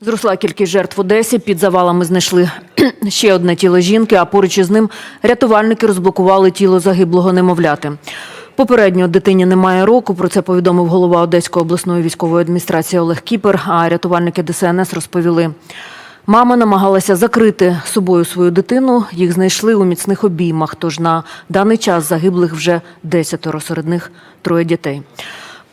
Зросла кількість жертв Одесі. Під завалами знайшли ще одне тіло жінки, а поруч із ним рятувальники розблокували тіло загиблого немовляти. Попередньо дитині немає року. Про це повідомив голова Одеської обласної військової адміністрації Олег Кіпер. А рятувальники ДСНС розповіли. Мама намагалася закрити собою свою дитину. Їх знайшли у міцних обіймах. Тож на даний час загиблих вже десятеро, серед них троє дітей.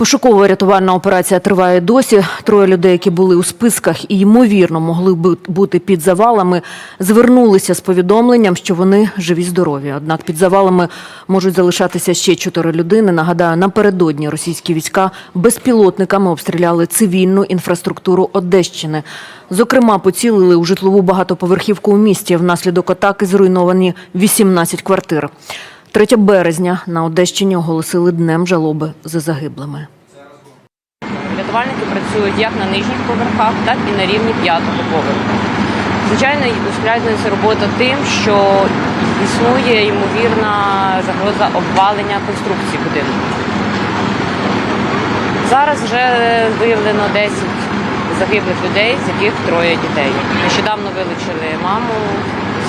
Пошукова рятувальна операція триває досі. Троє людей, які були у списках і ймовірно могли бути під завалами, звернулися з повідомленням, що вони живі здорові. Однак під завалами можуть залишатися ще чотири людини. Нагадаю, напередодні російські війська безпілотниками обстріляли цивільну інфраструктуру Одещини. Зокрема, поцілили у житлову багатоповерхівку у місті. Внаслідок атаки зруйновані 18 квартир. 3 березня на Одещині оголосили днем жалоби за загиблими. Рятувальники працюють як на нижніх поверхах, так і на рівні п'ятого поверху. Звичайно, ускладнюється робота тим, що існує ймовірна загроза обвалення конструкції будинку. Зараз вже виявлено 10 загиблих людей, з яких троє дітей. Нещодавно вилучили маму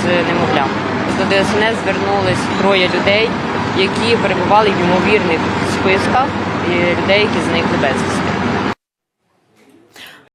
з немовлям. До ДСНС звернулись троє людей, які перебували в ймовірних списках людей, які зникли безвісти.